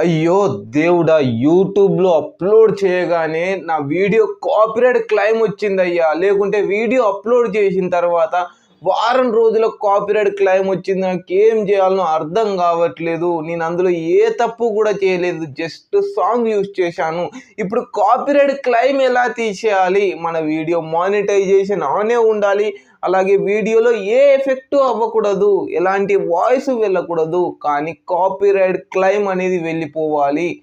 అయ్యో దేవుడా యూట్యూబ్లో అప్లోడ్ చేయగానే నా వీడియో కాపీరైట్ క్లైమ్ వచ్చిందయ్యా. లేకుంటే వీడియో అప్లోడ్ చేసిన తర్వాత వారం రోజుల కాపీరైట్ క్లైమ్ వచ్చింది. నాకు ఏం చేయాలనో అర్థం కావట్లేదు. నేను అందులో ఏ తప్పు కూడా చేయలేదు. జస్ట్ సాంగ్ యూజ్ చేశాను. ఇప్పుడు కాపీరైట్ క్లైమ్ ఎలా తీసేయాలి? మన వీడియో మానిటైజేషన్ ఆనే ఉండాలి? అలాగే వీడియోలో ఏ ఎఫెక్ట్ అవ్వకూడదు. ఎలాంటి వాయిస్ వెళ్ళకూడదు. కానీ కాపీరైట్ క్లైమ్ అనేది వెళ్ళిపోవాలి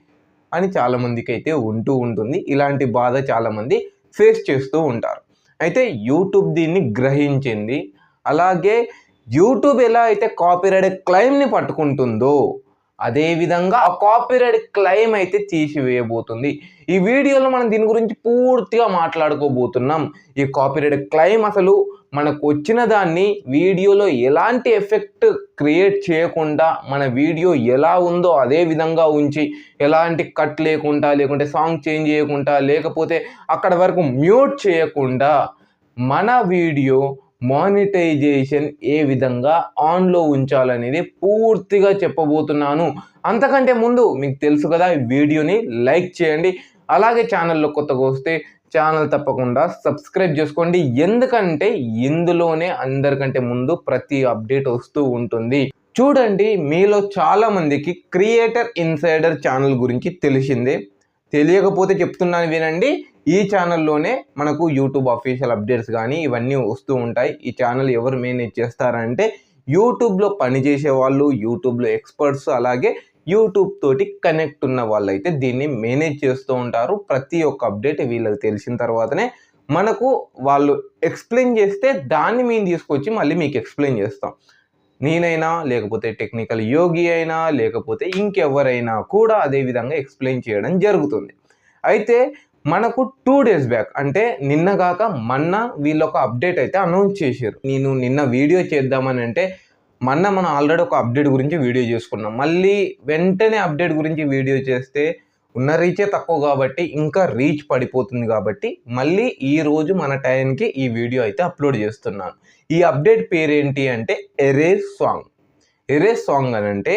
అని చాలామందికి అయితే ఉంటూ ఉంటుంది. ఇలాంటి బాధ చాలామంది ఫేస్ చేస్తూ ఉంటారు. అయితే యూట్యూబ్ దీన్ని గ్రహించింది. అలాగే యూట్యూబ్ ఎలా అయితే కాపీరైట్ క్లైమ్ని పట్టుకుంటుందో అదేవిధంగా ఆ కాపీరైట్ క్లైమ్ అయితే తీసివేయబోతుంది. ఈ వీడియోలో మనం దీని గురించి పూర్తిగా మాట్లాడుకోబోతున్నాం. ఈ కాపీరైట్ క్లైమ్ అసలు మనకు వచ్చిన దాన్ని వీడియోలో ఎలాంటి ఎఫెక్ట్ క్రియేట్ చేయకుండా మన వీడియో ఎలా ఉందో అదే విధంగా ఉంచి ఎలాంటి కట్ లేకుండా లేకుంటే సాంగ్ చేంజ్ చేయకుండా లేకపోతే అక్కడ వరకు మ్యూట్ చేయకుండా మన వీడియో మానిటైజేషన్ ఏ విధంగా ఆన్లో ఉంచాలనేది పూర్తిగా చెప్పబోతున్నాను. అంతకంటే ముందు మీకు తెలుసు కదా ఈ వీడియోని లైక్ చేయండి. అలాగే ఛానల్లో కొత్తగా వస్తే ఛానల్ తప్పకుండా సబ్స్క్రైబ్ చేసుకోండి. ఎందుకంటే ఇందులోనే అందరికంటే ముందు ప్రతి అప్డేట్ వస్తూ ఉంటుంది. చూడండి మీలో చాలామందికి క్రియేటర్ ఇన్సైడర్ ఛానల్ గురించి తెలిసిందే. తెలియకపోతే చెప్తున్నాను వినండి. ఈ ఛానల్లోనే మనకు యూట్యూబ్ అఫీషియల్ అప్డేట్స్ కానీ ఇవన్నీ వస్తూ ఉంటాయి. ఈ ఛానల్ ఎవరు మేనేజ్ చేస్తారంటే యూట్యూబ్లో పనిచేసే వాళ్ళు యూట్యూబ్లో ఎక్స్పర్ట్స్ అలాగే యూట్యూబ్ తోటి కనెక్ట్ ఉన్న వాళ్ళు అయితే దీన్ని మేనేజ్ చేస్తూ ఉంటారు. ప్రతి ఒక్క అప్డేట్ వీళ్ళకి తెలిసిన తర్వాతనే మనకు వాళ్ళు ఎక్స్ప్లెయిన్ చేస్తే దాన్ని మేము తీసుకొచ్చి మళ్ళీ మీకు ఎక్స్ప్లెయిన్ చేస్తాం. నేనైనా లేకపోతే టెక్నికల్ యోగి అయినా లేకపోతే ఇంకెవరైనా కూడా అదే విధంగా ఎక్స్ప్లెయిన్ చేయడం జరుగుతుంది. అయితే మనకు టూ డేస్ బ్యాక్ అంటే నిన్న కాక మొన్న వీళ్ళొక అప్డేట్ అయితే అనౌన్స్ చేశారు. నేను నిన్న వీడియో చేద్దామని అంటే మొన్న మనం ఆల్రెడీ ఒక అప్డేట్ గురించి వీడియో చేసుకున్నాం. మళ్ళీ వెంటనే అప్డేట్ గురించి వీడియో చేస్తే ఉన్న రీచే తక్కువ కాబట్టి ఇంకా రీచ్ పడిపోతుంది కాబట్టి మళ్ళీ ఈరోజు మన టైంకి ఈ వీడియో అయితే అప్లోడ్ చేస్తున్నాను. ఈ అప్డేట్ పేరేంటి అంటే ఎరేజ్ సాంగ్ ఎరేస్ సాంగ్ అని అంటే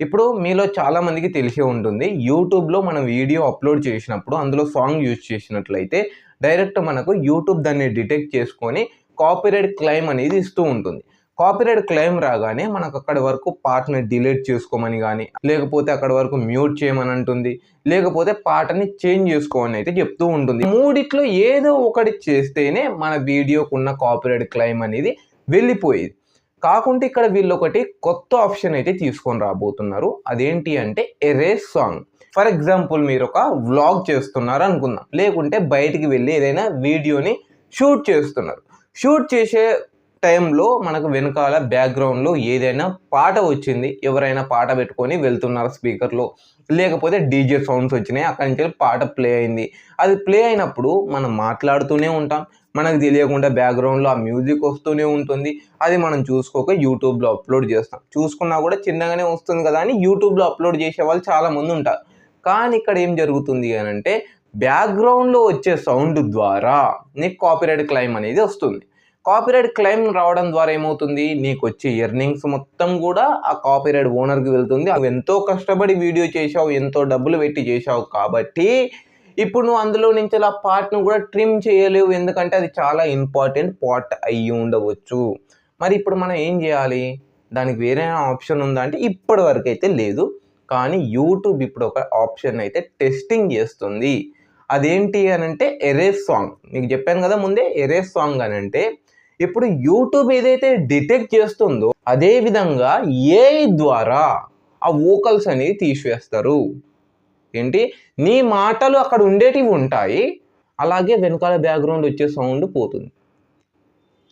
ఇప్పుడు మీలో చాలామందికి తెలిసే ఉంటుంది. యూట్యూబ్లో మనం వీడియో అప్లోడ్ చేసినప్పుడు అందులో సాంగ్ యూజ్ చేసినట్లయితే డైరెక్ట్ మనకు యూట్యూబ్ దాన్ని డిటెక్ట్ చేసుకొని కాపీరైట్ క్లైమ్ అనేది ఇస్తూ ఉంటుంది. కాపీరైట్ క్లెయిమ్ రాగానే మనకు అక్కడి వరకు పాటని డిలీట్ చేసుకోమని కానీ లేకపోతే అక్కడ వరకు మ్యూట్ చేయమని అంటుంది లేకపోతే పాటని చేంజ్ చేసుకోమని అయితే చెప్తూ ఉంటుంది. మూడిట్లో ఏదో ఒకటి చేస్తేనే మన వీడియోకు ఉన్న కాపీరైట్ క్లెయిమ్ అనేది వెళ్ళిపోయేది. కాకుంటే ఇక్కడ వీళ్ళు ఒకటి కొత్త ఆప్షన్ అయితే తీసుకొని రాబోతున్నారు. అదేంటి అంటే ఎరేస్ సాంగ్ ఫర్ ఎగ్జాంపుల్ మీరు ఒక వ్లాగ్ చేస్తున్నారు అనుకుందాం. లేకుంటే బయటికి వెళ్ళి ఏదైనా వీడియోని షూట్ చేస్తున్నారు. షూట్ చేసే టైంలో మనకు వెనకాల బ్యాక్గ్రౌండ్లో ఏదైనా పాట వచ్చింది ఎవరైనా పాట పెట్టుకొని వెళ్తున్నారు స్పీకర్లో. లేకపోతే డీజే సౌండ్స్ వచ్చినాయి అక్కడి నుంచి పాట ప్లే అయింది. అది ప్లే అయినప్పుడు మనం మాట్లాడుతూనే ఉంటాం. మనకు తెలియకుండా బ్యాక్గ్రౌండ్లో ఆ మ్యూజిక్ వస్తూనే ఉంటుంది. అది మనం చూసుకోక యూట్యూబ్లో అప్లోడ్ చేస్తాం. చూసుకున్నా కూడా చిన్నగానే వస్తుంది కదా అని యూట్యూబ్లో అప్లోడ్ చేసే వాళ్ళు చాలామంది ఉంటారు. కానీ ఇక్కడ ఏం జరుగుతుంది అని అంటే బ్యాక్గ్రౌండ్లో వచ్చే సౌండ్ ద్వారా నీకు కాపీరైట్ క్లైమ్ అనేది వస్తుంది. కాపీరైట్ క్లెయిమ్ రావడం ద్వారా ఏమవుతుంది? నీకు వచ్చే ఎర్నింగ్స్ మొత్తం కూడా ఆ కాపీరైట్ ఓనర్కి వెళ్తుంది. అవి ఎంతో కష్టపడి వీడియో చేసావు ఎంతో డబ్బులు పెట్టి చేసావు కాబట్టి ఇప్పుడు నువ్వు అందులో నుంచి ఆ పార్ట్ను కూడా ట్రిమ్ చేయలేవు. ఎందుకంటే అది చాలా ఇంపార్టెంట్ పార్ట్ అయ్యి ఉండవచ్చు. మరి ఇప్పుడు మనం ఏం చేయాలి? దానికి వేరే ఆప్షన్ ఉందా అంటే ఇప్పటి వరకు అయితే లేదు. కానీ యూట్యూబ్ ఇప్పుడు ఒక ఆప్షన్ అయితే టెస్టింగ్ చేస్తుంది. అదేంటి అని అంటే ఎరేస్ సాంగ్ మీకు చెప్పాను కదా ముందే ఎరేస్ సాంగ్ అని అంటే ఇప్పుడు యూట్యూబ్ ఏదైతే డిటెక్ట్ చేస్తుందో అదే విధంగా ఏఐ ద్వారా ఆ వోకల్స్ అనేవి తీసివేస్తారు. ఏంటి? నీ మాటలు అక్కడ ఉండేటివి ఉంటాయి అలాగే వెనకాల బ్యాక్గ్రౌండ్ వచ్చే సౌండ్ పోతుంది.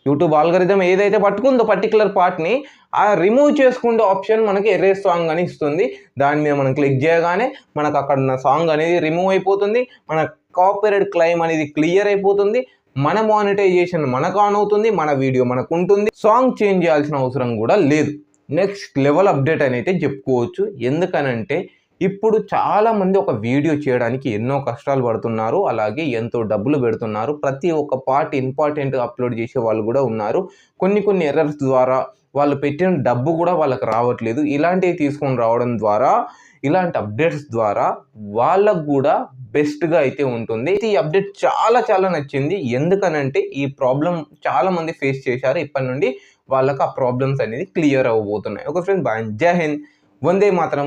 యూట్యూబ్ ఆల్గరిథం ఏదైతే పట్టుకుందో పర్టికులర్ పార్ట్ని ఆ రిమూవ్ చేసుకుంటే ఆప్షన్ మనకి ఎరేస్ సాంగ్ అని ఇస్తుంది. దాని మీద మనం క్లిక్ చేయగానే మనకు అక్కడ ఉన్న సాంగ్ అనేది రిమూవ్ అయిపోతుంది. మన కాపీరైట్ క్లైమ్ అనేది క్లియర్ అయిపోతుంది. మన మానిటైజేషన్ మనకు ఆన్ అవుతుంది మన వీడియో మనకు ఉంటుంది. సాంగ్ చేంజ్ చేయాల్సిన అవసరం కూడా లేదు. నెక్స్ట్ లెవెల్ అప్డేట్ అని అయితే చెప్పుకోవచ్చు. ఎందుకనంటే ఇప్పుడు చాలామంది ఒక వీడియో చేయడానికి ఎన్నో కష్టాలు పడుతున్నారు. అలాగే ఎంతో డబ్బులు పెడుతున్నారు. ప్రతి ఒక్క పార్ట్ ఇంపార్టెంట్ అప్లోడ్ చేసే వాళ్ళు కూడా ఉన్నారు. కొన్ని కొన్ని ఎర్రర్స్ ద్వారా వాళ్ళు పెట్టిన డబ్బు కూడా వాళ్ళకి రావట్లేదు. ఇలాంటివి తీసుకొని రావడం ద్వారా ఇలాంటి అప్డేట్స్ ద్వారా వాళ్ళకు కూడా బెస్ట్గా అయితే ఉంటుంది. ఈ అప్డేట్ చాలా చాలా నచ్చింది. ఎందుకనంటే ఈ ప్రాబ్లం చాలామంది ఫేస్ చేశారు. ఇప్పటి నుండి వాళ్ళకి ఆ ప్రాబ్లమ్స్ అనేది క్లియర్ అవ్వబోతున్నాయి. ఒక ఫ్రెండ్ బాయ్ జై హింద్. వందే మాత్రం.